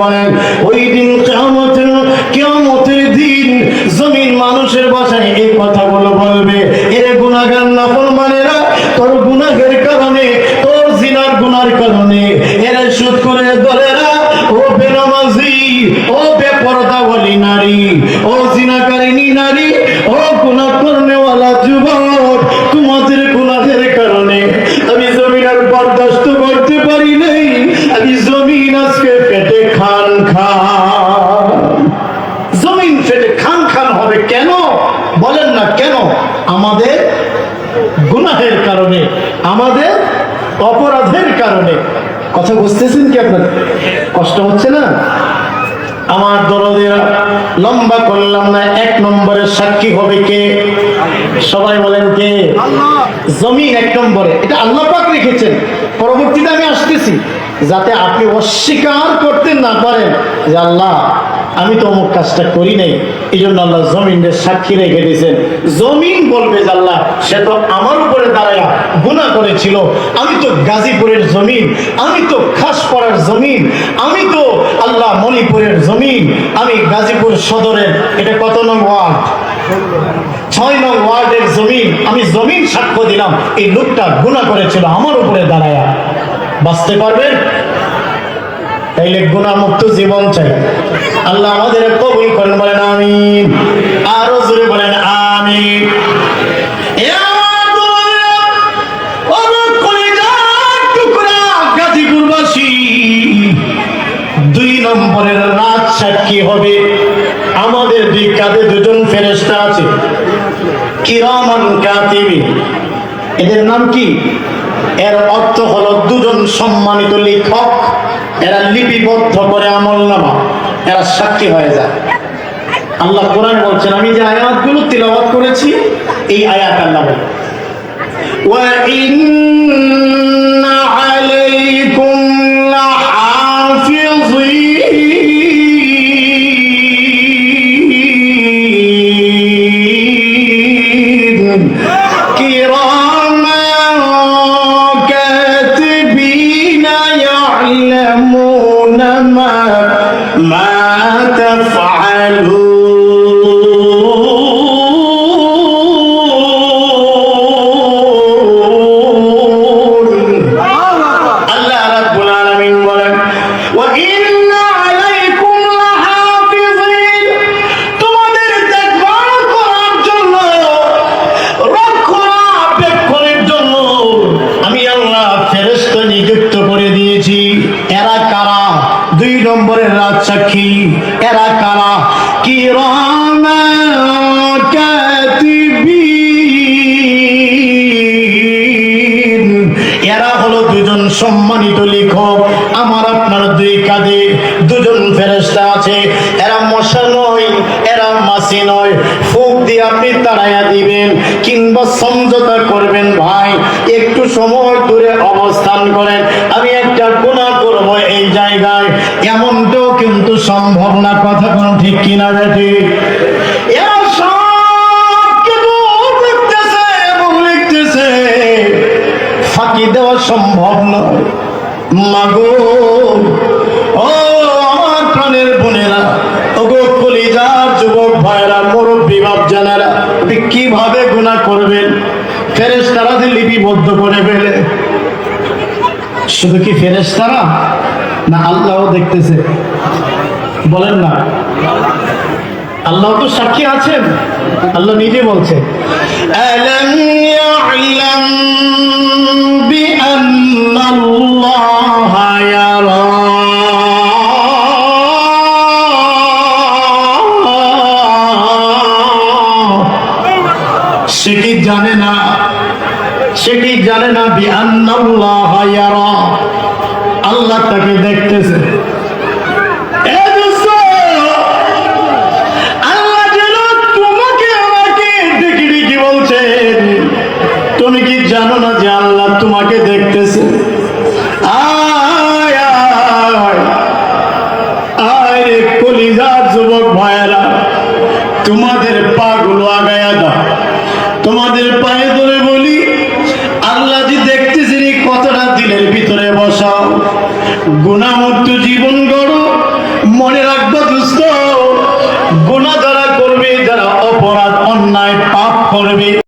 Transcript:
বলেন, ওই দিন কিয়ামতের কিয়ামতের দিন জমিন মানুষের বাসায় এই কথাগুলো বলবে। এরে গুনাহগার নাফরমানেরা তোর গুনাহের কারণে, তোর জিনার গুনার কারণে। এরা সুদ করে দলেরা, ও বেনামাজি, ও বেপরদাওয়ালি নারী, ও জিনাকারিনী নারী, ও গুনাহ করনেওয়ালা যুবক, তোমাদের গুনাহের কারণে আমি জমিন আর বরদাস্ত আমাদের গুনাহের কারণে, আমাদের অপরাধের কারণে। কথা বুঝতেছেন কি আপনার? কষ্ট হচ্ছে না? আমার দরদেরা লম্বা করলাম না, এক নম্বরের সাক্ষী হবে কে? সবাই বলেন কে? জমিন এক নম্বরে। এটা আল্লাহ পাক রেখেছেন। পরবর্তীতে আমি আসতেছি, যাতে আপনি অস্বীকার করতে না পারেন যে আল্লাহ, আমি তো অমুক কাজটা করি নাই এই জন্য আল্লাহ জমিনের সাক্ষী রেখে দিয়েছেন। জমিন বলবে আল্লাহ, সে তো আমার উপরে দাঁড়ায়া গুণা করেছিল। আমি তো গাজীপুরের জমিন, আমি তো খাসপাড়ার জমিন, আমি তো আল্লাহ মণিপুরের জমিন, আমি গাজীপুর সদরের, এটা কত নং ওয়ার্ড? ছয় নং ওয়ার্ডের জমিন, আমি জমিন সাক্ষ্য দিলাম, এই লোকটা গুণা করেছিল আমার উপরে দাঁড়ায়া। বাঁচতে পারবেন? তাইলে গুণামুক্ত জীবন চাই। আল্লাহ আমাদের কবুল করেন, বলেন আমিন। আরও জোরে বলেন, আমিন। সাক্ষী হবে আমাদের দুই কাঁধে দুজন ফেরেস্তা আছে কিরামান কাতিবি এদের নাম কি এর অর্থ হলো দুজন সম্মানিত লেখক এরা লিপিবদ্ধ করে আমল নামা এরা সাক্ষী হয়ে যায় আল্লাহ কোরআন বলছেন আমি যে আয়াতগুলো তিলাওয়াত করেছি এই আয়াত আল্লাহ বলে وإن عليكم يعلمون ما ما تفعلون. নম্বরের রাজ সাক্ষী এরা কারা দুজন সম্মানিত লেখক। আমার আপনার দুই কাঁধে দুজন ফেরেস্তা আছে। এরা মশা নয়, এরা মাসি নয়। ফুক দিয়ে আপনি তাড়াইয়া দিবেন, কিংবা সমঝোতা করবেন ভাই। একটু সময় দূরে অবস্থান করেন। সম্ভব কথা কোন ঠিক কিনা বেঠি এরা সব কিছু লিখতেছে লিখতেছে। ফাঁকি দেওয়া সম্ভব নয়। মাগো, ও আমার প্রাণের বোনেরা, ওগো কলিজার যুবক ভাইরা মুরব্বী বাপ জানারা কীভাবে গুণা করবেন? ফেরেস তারা লিপিবদ্ধ করে ফেলে। শুধু কি ফেরেস তারা না, আল্লাহও দেখতেছে। বলেন না। আল্লাহ তো সাক্ষী আছেন। আল্লাহ নিজে বলছে। আলম ইয়ালাম বিআন্নাল্লাহ ইয়ারা। সে কি জানে না? সে কি জানে না বিআন্নাল্লাহ ইয়ারা? আল্লাহ তাকে দেখতেছে জানো না যে আল্লাহ তোমাকে দেখতেছে? যুবক ভাইয়েরা, তোমাদের পা গুলো দাও। তোমাদের পায়ে ধরে বলি, আল্লাহ যে দেখতেছেন কতটা দিলের ভিতরে বসাও। গুণামুক্ত জীবন গড়ো, মনে রাখব দুস্থ। গুণা যারা করবে, যারা অপরাধ, অন্যায়, পাপ করবে।